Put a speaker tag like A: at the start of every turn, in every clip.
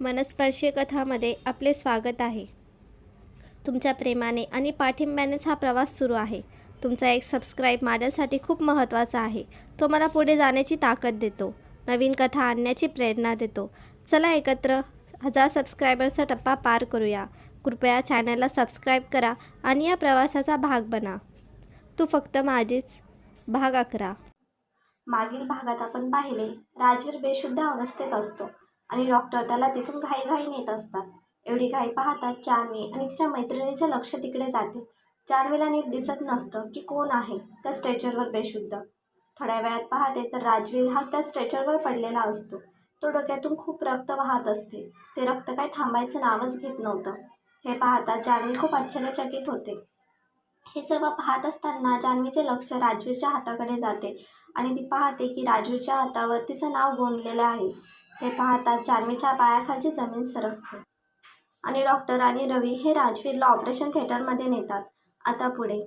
A: मनस्पर्शी कथामध्ये आपले स्वागत आहे. तुमच्या प्रेमाने आणि पाठिंब्यानेच हा प्रवास सुरू आहे. तुमचा एक सबस्क्राईब माझ्यासाठी खूप महत्त्वाचा आहे. तो मला पुढे जाण्याची ताकद देतो. नवीन कथा आणण्याची प्रेरणा देतो. चला एकत्र हजार सबस्क्रायबर्सचा टप्पा पार करूया. कृपया चॅनलला सबस्क्राईब करा आणि या प्रवासाचा भाग बना. तू फक्त माझीच भाग अकरा.
B: मागील भागात आपण पाहिले राजवीर बेशुद्ध अवस्थेत असतो. आणि डॉक्टर त्याला तिथून घाईघाई नेत असतात. एवढी घाई पाहतात जान्हवी आणि तिच्या मैत्रिणीचं लक्ष तिकडे जाते. जान्हवीला नीट दिसत नसतं की कोण आहे त्या स्ट्रेचरवर बेशुद्ध. थोड्या वेळात पाहते तर राजवीर हा त्या स्ट्रेचरवर पडलेला असतो. तो डोक्यातून खूप रक्त वाहत असते. ते रक्त काय थांबायचं नावच घेत नव्हतं. हे पाहता जान्हवी खूप आश्चर्यचकित होते. हे सर्व पाहत असताना जान्हवीचे लक्ष राजवीरच्या हाताकडे जाते आणि ती पाहते की राजवीरच्या हातावर तिचं नाव गोंदलेलं आहे. हे पाहता जान्हवीच्या पायाखालची जमीन सरकते. आणि डॉक्टर आणि रवी हे राजवीरला ऑपरेशन थिएटरमध्ये नेतात. आता पुढे.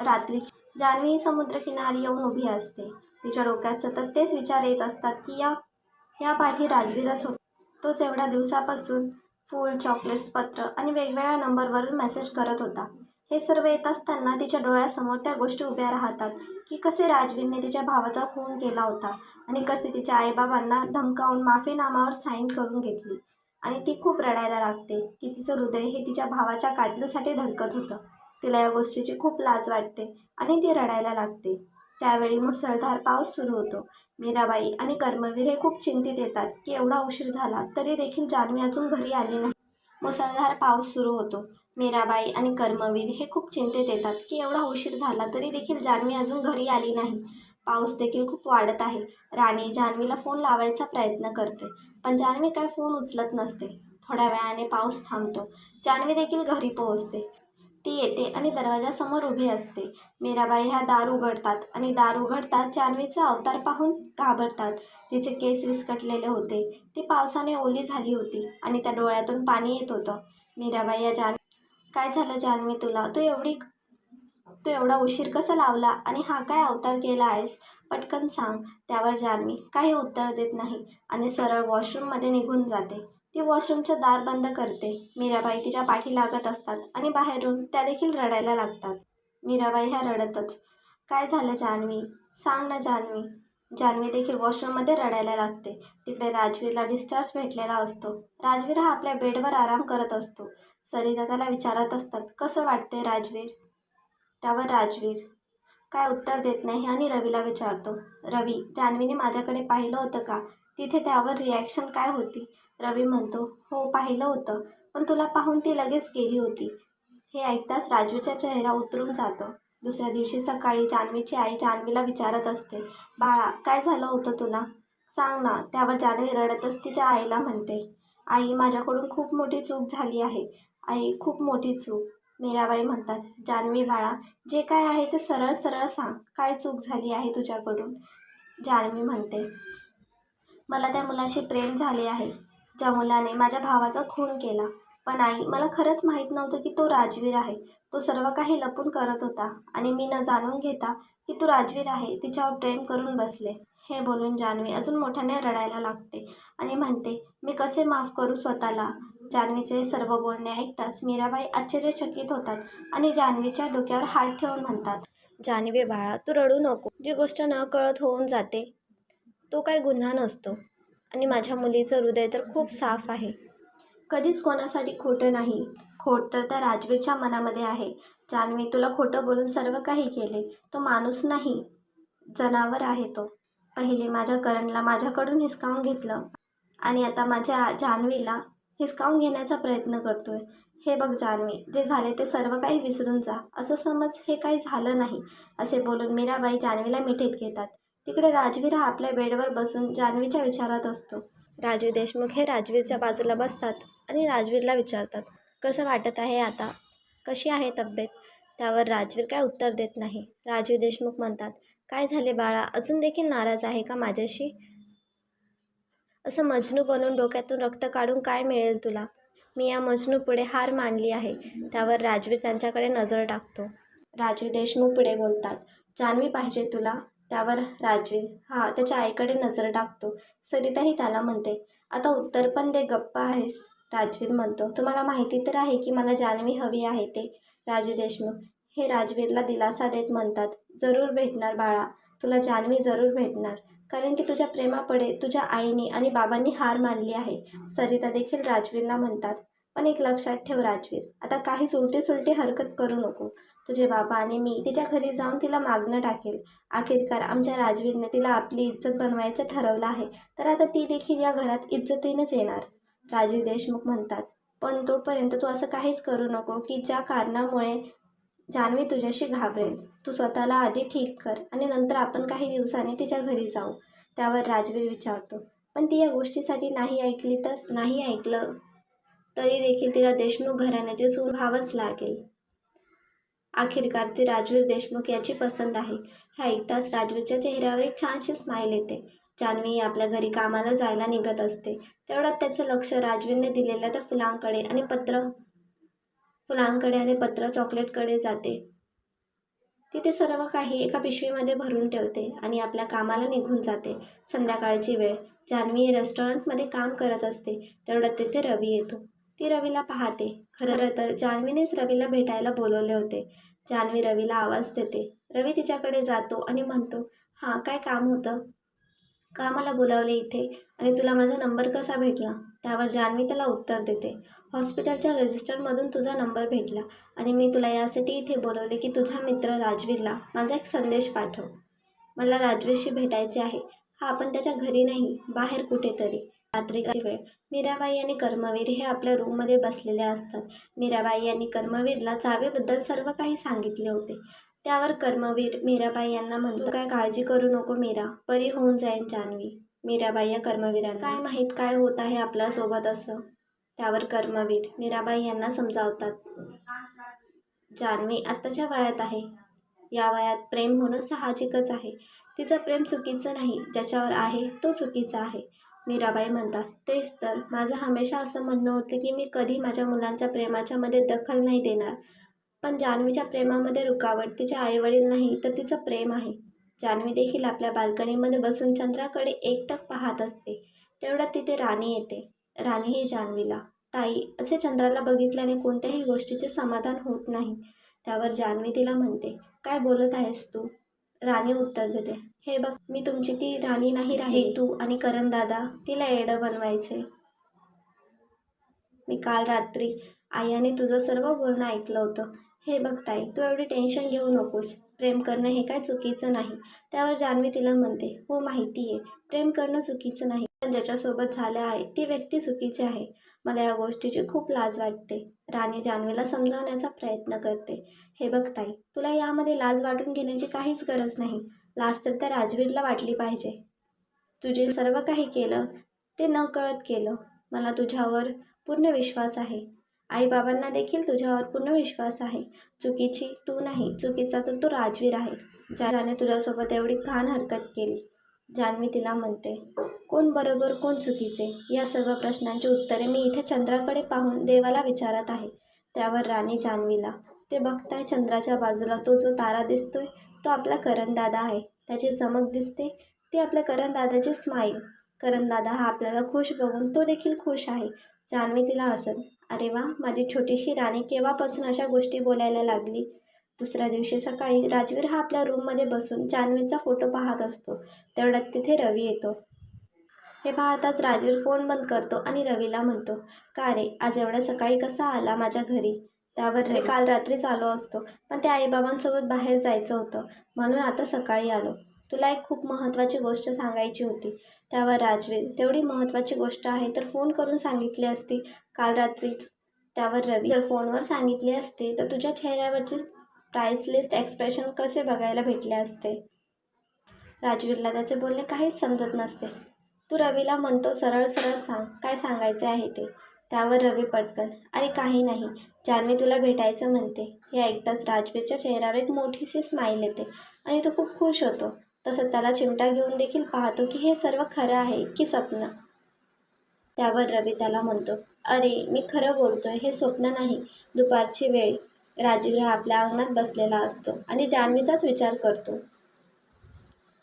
B: रात्री जान्हवी समुद्रकिनारी येऊन उभी असते. तिच्या डोक्यात सतत तेच विचार येत असतात की या या पाठी राजवीरच होता. तोच एवढ्या दिवसापासून फूल चॉकलेट्स पत्र आणि वेगवेगळ्या नंबरवरून मेसेज करत होता. हे सर्व येत असताना तिच्या डोळ्यासमोर त्या गोष्टी उभ्या राहतात की कसे राजवीरने तिच्या भावाचा खून केला होता आणि कसे तिच्या आईबाबांना धमकावून माफीनामावर साईन करून घेतली. आणि ती खूप रडायला लागते की तिचं हृदय हे तिच्या भावाच्या कातीलसाठी धडकत होतं. तिला या गोष्टीची खूप लाज वाटते आणि ती रडायला लागते. त्यावेळी मुसळधार पाऊस सुरू होतो. मीराबाई आणि कर्मवीर हे खूप चिंतित येतात की एवढा उशीर झाला तरी देखील जान्हवी अजून घरी आली नाही. मुसळधार पाऊस सुरू होतो. मीराबाई आणि कर्मवीर हे खूप चिंतेत येतात की एवढा उशीर झाला तरी देखील जान्हवी अजून घरी आली नाही. पाऊस देखील खूप वाढत आहे. राणी जान्हवीला फोन लावायचा प्रयत्न करते पण जान्हवी काय फोन उचलत नसते. थोड्या वेळाने पाऊस थांबतो. जान्हवी देखील घरी पोहोचते. ती येते आणि दरवाजासमोर उभी असते. मीराबाई ह्या दार उघडतात आणि दार उघडतात जान्हवीचा अवतार पाहून घाबरतात. तिचे केस विस्कटलेले होते. ती पावसाने ओली झाली होती आणि त्या डोळ्यातून पाणी येत होतं. मीराबाई या जान काय झालं जान्हवी तुला? तू एवढी तू एवढा उशीर कसा लावला आणि हा काय अवतार केला आहेस? पटकन सांग. त्यावर जान्हवी काही उत्तर देत नाही आणि सरळ वॉशरूममध्ये निघून जाते. ती वॉशरूमचं दार बंद करते. मीराबाई तिच्या पाठी लागत असतात आणि बाहेरून त्या देखील रडायला लागतात. मीराबाई ह्या रडतच. काय झालं जान्हवी सांग ना जान्हवी जान्हवी देखील वॉशरूममध्ये रडायला लागते. तिकडे राजवीरला डिस्चार्ज भेटलेला असतो. राजवीर हा आपल्या बेडवर आराम करत असतो. सरिता त्याला विचारत असतात कसं वाटते राजवीर? त्यावर राजवीर. काय उत्तर देत नाही आणि रवीला विचारतो. रवी जान्हवीने माझ्याकडे पाहिलं होतं का? तिथे त्यावर रिॲक्शन काय होती? रवी म्हणतो हो पाहिलं होतं पण तुला पाहून ती लगेच गेली होती. हे ऐकताच राजूचा चेहरा उतरून जातो. दुसऱ्या दिवशी सकाळी जान्हवीची आई जान्हवीला विचारत असते बाळा काय झालं होतं तुला? सांग ना त्यावर जान्हवी रडतच तिच्या आईला म्हणते. आई माझ्याकडून खूप मोठी चूक झाली आहे. आई खूप मोठी चूक. मीराबाई म्हणतात जान्हवी बाळा जे काय आहे ते सरळ सरळ सांग. काय चूक झाली आहे तुझ्याकडून? जान्हवी म्हणते मला त्या मुलाशी प्रेम झाले आहे. ज्या मुलाने माझ्या भावाचा खून केला. पण आई मला खरंच माहीत नव्हतं की तो राजवीर आहे. तो सर्व काही लपून करत होता. आणि मी न जाणून घेता की तू राजवीर आहे तिच्यावर प्रेम करून बसले. हे बोलून जान्हवी अजून मोठ्याने रडायला लागते आणि म्हणते मी कसे माफ करू स्वतःला? जान्हवीचे सर्व बोलणे ऐकताच मीराबाई आश्चर्यचकित होतात आणि जान्हवीच्या डोक्यावर हात ठेवून म्हणतात
A: जान्हवी बाळा तू रडू नको. जी गोष्ट न कळत होऊन जाते तो काही गुन्हा नसतो. आणि माझ्या मुलीचं हृदय तर खूप साफ आहे.
B: कधीच कोणासाठी खोटं नाही. खोट तर त्या राजवीरच्या मनामध्ये आहे. जान्हवी तुला खोटं बोलून सर्व काही केले. तो माणूस नाही जनावर आहे तो. पहिले माझ्या करणला माझ्याकडून हिसकावून घेतलं. आणि आता माझ्या जान्हवीला हिसकावून घेण्याचा प्रयत्न करतोय. हे बघ जान्हवी जे झाले ते सर्व काही विसरून जा. असं समज हे काही झालं नाही असे बोलून मीराबाई जान्हवीला मिठीत घेतात. तिकडे राजवीर हा आपल्या बेडवर बसून जान्हवीच्या विचारात असतो.
A: राजवी देशमुख हे राजवीरच्या बाजूला बसतात आणि राजवीरला विचारतात कसं वाटत आहे आता? कशी आहे तब्येत? त्यावर राजवीर काय उत्तर देत नाही. राजवी देशमुख म्हणतात काय झाले बाळा? अजून देखील नाराज आहे का माझ्याशी? असं मजनू बनून डोक्यातून रक्त काढून काय मिळेल तुला? मी या मजनू पुढे हार मानली आहे. त्यावर राजवीर त्यांच्याकडे नजर टाकतो.
B: राजू देशमुख पुढे बोलतात जान्हवी पाहिजे तुला. त्यावर राजवीर हा त्याच्या आईकडे नजर टाकतो. सरिताही त्याला म्हणते आता उत्तर पण दे गप्पा आहेस. राजवीर म्हणतो तुम्हाला माहिती तर आहे की मला जान्हवी हवी आहे ते. राजू देशमुख हे राजवीरला दिलासा देत म्हणतात जरूर भेटणार बाळा. तुला जान्हवी जरूर भेटणार. कारण की तुझ्या प्रेमापुढे तुझ्या आईने आणि बाबांनी हार मानली आहे. सरिता देखील राजवीरला म्हणतात पण एक लक्षात ठेव राजवीर आता काहीच उलटी सुलटी हरकत करू नको. तुझे बाबा आणि मी तिच्या घरी जाऊन तिला मागणं टाकेल. अखेरकार आमच्या राजवीरने तिला आपली इज्जत बनवायचं ठरवलं आहे तर आता ती देखील या घरात इज्जतीनेच येणार. राजीव देशमुख म्हणतात पण तोपर्यंत तू असं काहीच करू नको की ज्या कारणामुळे जान्हवी तुझ्याशी घाबरेल. तू स्वतःला आधी ठीक कर आणि नंतर आपण काही दिवसांनी तिच्या घरी जाऊ. त्यावर राजवीर विचारतो पण ती या गोष्टीसाठी नाही ऐकली तर? नाही ऐकलं तरी देखील तिला देशमुख घराण्याची सून व्हावंच लागेल. आखिरकार ती राजवीर देशमुख याची पसंत आहे. हे ऐकताच राजवीरच्या चेहऱ्यावर एक छानशी स्माईल येते. जान्हवी आपल्या घरी कामाला जायला निघत असते. तेवढ्यात त्याचं लक्ष राजवीरने दिलेल्या त्या फुलांकडे आणि पत्र फुलांकडे आणि पत्र चॉकलेटकडे जाते. तिथे सर्व काही एका पिशवीमध्ये भरून ठेवते आणि आपल्या कामाला निघून जाते. संध्याकाळची वेळ. जान्हवी रेस्टॉरंटमध्ये काम करत असते तेवढ्यात तिथे रवी येतो. ती रवीला पाहते. खरं तर जान्हवीनेच रवीला भेटायला बोलवले होते. जान्हवी रवीला आवाज देते. रवी तिच्याकडे जातो आणि म्हणतो हां काय काम होतं? का मला बोलावले इथे आणि तुला माझा नंबर कसा भेटला? त्यावर जान्हवी त्याला उत्तर देते. हॉस्पिटलच्या रजिस्टरमधून तुझा नंबर भेटला आणि मी तुला यासाठी इथे बोलवले की तुझा मित्र राजवीरला माझा एक संदेश पाठव. मला राजवीरशी भेटायचे आहे. हा आपण त्याच्या घरी नाही बाहेर कुठेतरी. रात्रीची वेळ. मीराबाई आणि कर्मवीर हे आपल्या रूममध्ये बसलेले असतात. मीराबाई यांनी कर्मवीरला चावीबद्दल सर्व काही सांगितले होते. त्यावर कर्मवीर मीराबाई यांना म्हणतो काय काळजी करू नको मीरा परी होऊन जाईन जान्हवी मीराबाई या कर्मवीरांना काय माहीत काय होत आहे आपल्यासोबत असं त्यावर कर्मवीर मीराबाई यांना समजावतात जान्हवी आत्ताच्या वयात आहे. या वयात प्रेम होणं साहजिकच आहे. तिचं प्रेम चुकीचं नाही ज्याच्यावर आहे तो चुकीचा आहे मीराबाई म्हणतात तेच तर माझं हमेशा असं म्हणणं होतं की मी कधी माझ्या मुलांच्या प्रेमाच्यामध्ये दखल नाही देणार. पण जान्हवीच्या प्रेमामध्ये रुकावट तिचे आईवडील नाही तर तिचं प्रेम आहे. जान्हवी देखील आपल्या बाल्कनीमध्ये बसून चंद्राकडे एकटक पाहत असते. तेवढ्यात तिथे राणी येते. राणी ही जान्हवीला. ताई असे चंद्राला बघितल्याने कोणत्याही गोष्टीचे समाधान होत नाही त्यावर जान्हवी तिला म्हणते काय बोलत आहेस तू राणी उत्तर देते हे बघ मी तुमची ती राणी नाही राहिली. तू आणि करण दादा तिला एडं बनवायचे. मी काल रात्री आयाने तुझं सर्व बोलणं ऐकलं होतं. हे बघताय तू एवढी टेन्शन घेऊ नकोस. प्रेम करणं हे काय चुकीचं नाही. त्यावर जान्हवी तिला म्हणते हो माहिती आहे प्रेम करणं चुकीचं नाही. पण ज्याच्यासोबत झालं आहे ती व्यक्ती चुकीची आहे. मला या गोष्टीची खूप लाज वाटते. राणी जान्हवीला समजावण्याचा प्रयत्न करते. हे बघताय तुला यामध्ये लाज वाटून घेण्याची काहीच गरज नाही. लाज तर त्या राजवीरला वाटली पाहिजे. तुझे सर्व काही केलं ते न कळत केलं. मला तुझ्यावर पूर्ण विश्वास आहे. आईबाबांना देखील तुझ्यावर पूर्ण विश्वास आहे. चुकीची तू नाही चुकीचा तर तू राजवीर आहे. ज्याने तुझ्यासोबत एवढी घाण हरकत केली जान्हवी तिला म्हणते कोण बरोबर कोण चुकीचे? या सर्व प्रश्नांची उत्तरे मी इथे चंद्राकडे पाहून देवाला विचारत आहे. त्यावर राणी जान्हवीला ते बघताय चंद्राच्या बाजूला तो जो तारा दिसतोय तो आपला करणदादा आहे. त्याची चमक दिसते ती आपल्या करणदादाची स्माईल करणदादा हा आपल्याला खुश बघून तो देखील खुश आहे. जान्हवी तिला हसत अरे वा माझी छोटीशी राणी केव्हापासून अशा गोष्टी बोलायला लागली? दुसऱ्या दिवशी सकाळी राजवीर हा आपल्या रूममध्ये बसून जान्हवीचा फोटो पाहत असतो. तेवढ्यात तिथे रवी येतो. हे पाहताच राजवीर फोन बंद करतो आणि रवीला म्हणतो का रे आज एवढ्या सकाळी कसा आला माझ्या घरी? त्यावर रे काल रात्रीच आलो असतो पण त्या आईबाबांसोबत बाहेर जायचं होतं. म्हणून आता सकाळी आलो. तुला एक खूप महत्त्वाची गोष्ट सांगायची होती. त्यावर राजवीर तेवढी महत्त्वाची गोष्ट आहे तर फोन करून सांगितली असती. काल रात्रीच त्यावर रवी जर फोनवर सांगितले असते तर तुझ्या चेहऱ्यावरचे प्राईसलिस्ट एक्सप्रेशन कसे बघायला भेटले असते? राजवीरला त्याचे बोलणे काहीच समजत नसते. तू रवीला म्हणतो सरळ सरळ सांग काय सांगायचे आहे ते? त्यावर रवी पटकन अरे काही नाही जान्हवी तुला भेटायचं म्हणते. हे ऐकताच राजवीरच्या चेहऱ्यावर एक मोठीशी स्माईल येते आणि तो खूप खुश होतो. तसं त्याला चिमटा घेऊन देखील पाहतो की हे सर्व खरं आहे की स्वप्न? त्यावर रवी त्याला म्हणतो अरे मी खरं बोलतोय हे स्वप्न नाही. दुपारची वेळ. राजीव हा आपल्या अंगणात बसलेला असतो आणि जान्हवीचाच विचार करतो.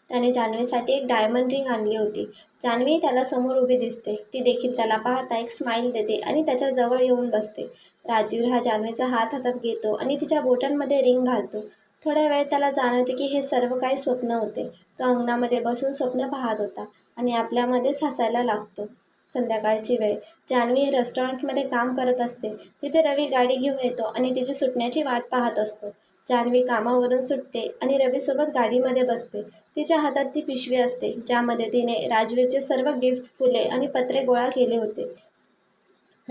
B: त्याने जान्हवीसाठी एक डायमंड रिंग आणली होती. जान्हवी त्याला समोर उभी दिसते. ती देखील त्याला पाहता एक स्माईल देते आणि त्याच्याजवळ येऊन बसते. राजीव हा जान्हवीचा हात हातात घेतो आणि तिच्या बोटांमध्ये रिंग घालतो. थोड्या वेळ त्याला जाणवते की हे सर्व काही स्वप्न होते. तो अंगणामध्ये बसून स्वप्न पाहत होता आणि आपल्यामध्येच हसायला लागतो. संध्याकाळची वेळ. जान्हवी रेस्टॉरंटमध्ये काम करत असते. तिथे रवी गाडी घेऊन येतो आणि तिची सुटण्याची वाट पाहत असतो. जान्हवी कामावरून सुटते आणि रवीसोबत गाडीमध्ये बसते. तिच्या हातात ती पिशवी असते ज्यामध्ये तिने राजवीरचे सर्व गिफ्ट फुले आणि पत्रे गोळा केले होते.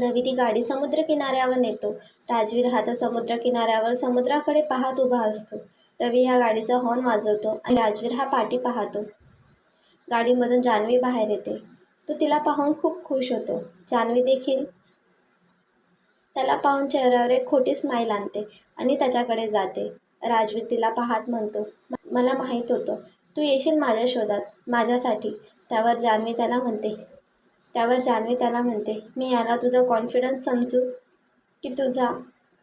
B: रवी ती गाडी समुद्रकिनाऱ्यावर नेतो. राजवीर हा तर समुद्रकिनाऱ्यावर समुद्राकडे पाहत उभा असतो. रवी ह्या गाडीचा हॉर्न वाजवतो आणि राजवीर हा पाठी पाहतो. गाडीमधून जान्हवी बाहेर येते. तो तिला पाहून खूप खुश होतो. जान्हवी देखील त्याला पाहून चेहऱ्यावर एक खोटी स्माईल आणते आणि त्याच्याकडे जाते. राजवीर तिला पाहत म्हणतो मला माहीत होतं. तू येशील माझ्या शोधात माझ्यासाठी. त्यावर जान्हवी त्याला म्हणते त्यावर जान्हवी त्याला म्हणते मी याला तुझा कॉन्फिडन्स समजू की तुझा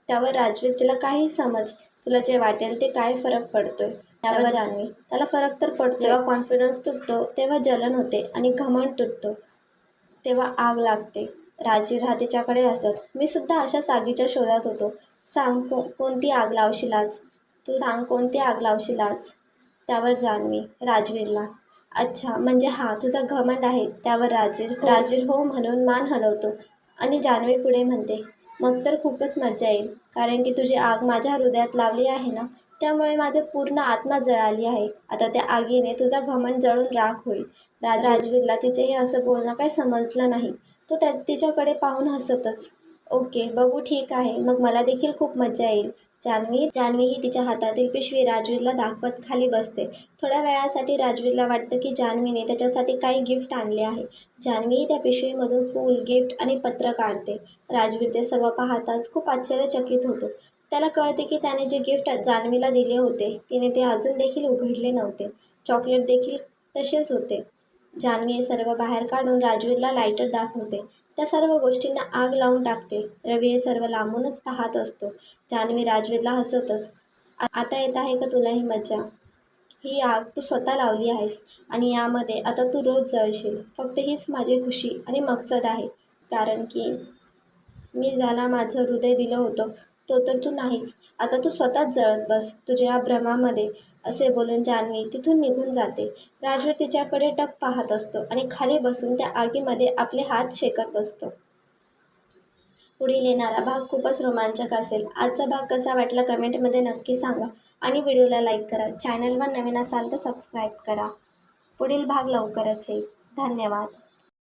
B: त्यावर राजवीर तिला काही समज तुला जे वाटेल ते काय फरक पडतोय? त्यावर जान्हवी त्याला फरक तर पडतो जेव्हा कॉन्फिडन्स तुटतो तेव्हा जलन होते आणि घमंड तुटतो. तेव्हा आग लागते. राजवीर हा तिच्याकडे हसत मी सुद्धा अशाच आगीच्या शोधात होतो. सांग को कोणती आग लावशील आज? तू सांग कोणती आग लावशील आज? त्यावर जान्हवी राजवीरला अच्छा म्हणजे हा तुझा घमंड आहे त्यावर राजवीर राजवीर हो म्हणून मान हलवतो आणि जान्हवी पुढे म्हणते मग तर खूपच मजा येईल कारण की तुझी आग माझ्या हृदयात लावली आहे ना त्यामुळे माझं पूर्ण आत्मा जळाली आहे. आता त्या आगीने तुझा घमंड जळून राख होईल. राज राजवीरला तिचे हे असं बोलणं काही समजलं नाही. तो त्या तिच्याकडे पाहून हसतच. ओके बघू ठीक आहे मग मला देखील खूप मजा येईल. जान्हवी जान्हवी ही तिच्या हातातील पिशवी राजवीरला दाखवत खाली बसते. थोड्या वेळासाठी राजवीरला वाटतं की जान्हवीने त्याच्यासाठी काही गिफ्ट आणले आहे. जान्हवी त्या पिशवीमधून फूल गिफ्ट आणि पत्र काढते. राजवीर ते सर्व पाहताच खूप आश्चर्यचकित होतो. त्याला कळते की त्याने जे गिफ्ट जान्हवीला दिले होते तिने ते अजून देखील उघडले नव्हते. चॉकलेट देखील तसेच होते. जान्हवी सर्व बाहेर काढून राजवीरला लायटर दाखवते. त्या सर्व गोष्टींना आग लावून टाकते. रवी हे सर्व लांबूनच पाहत असतो. जान्हवी राजवीरला हसतच. "आ- आता येत आहे का तुला ही मजा ही आग तू स्वतः लावली आहेस आणि यामध्ये आता तू रोज जळशील. फक्त हीच माझी खुशी आणि मकसद आहे. कारण की मी ज्याला माझं हृदय दिलं होतं तो तर तू नाहीच आता तू स्वतःच जळत बस. तुझ्या या भ्रमामध्ये असे बोलून जान्हवी तिथून निघून जाते. राजवीर तिच्याकडे टक पाहत असतो आणि खाली बसून त्या आगीमध्ये आपले हात शेकत बसतो. पुढील येणारा भाग खूपच रोमांचक असेल. आजचा भाग कसा वाटला कमेंटमध्ये नक्की सांगा आणि व्हिडिओला लाईक करा. चॅनलवर नवीन असाल तर सबस्क्राईब करा. पुढील भाग लवकरच येईल. धन्यवाद.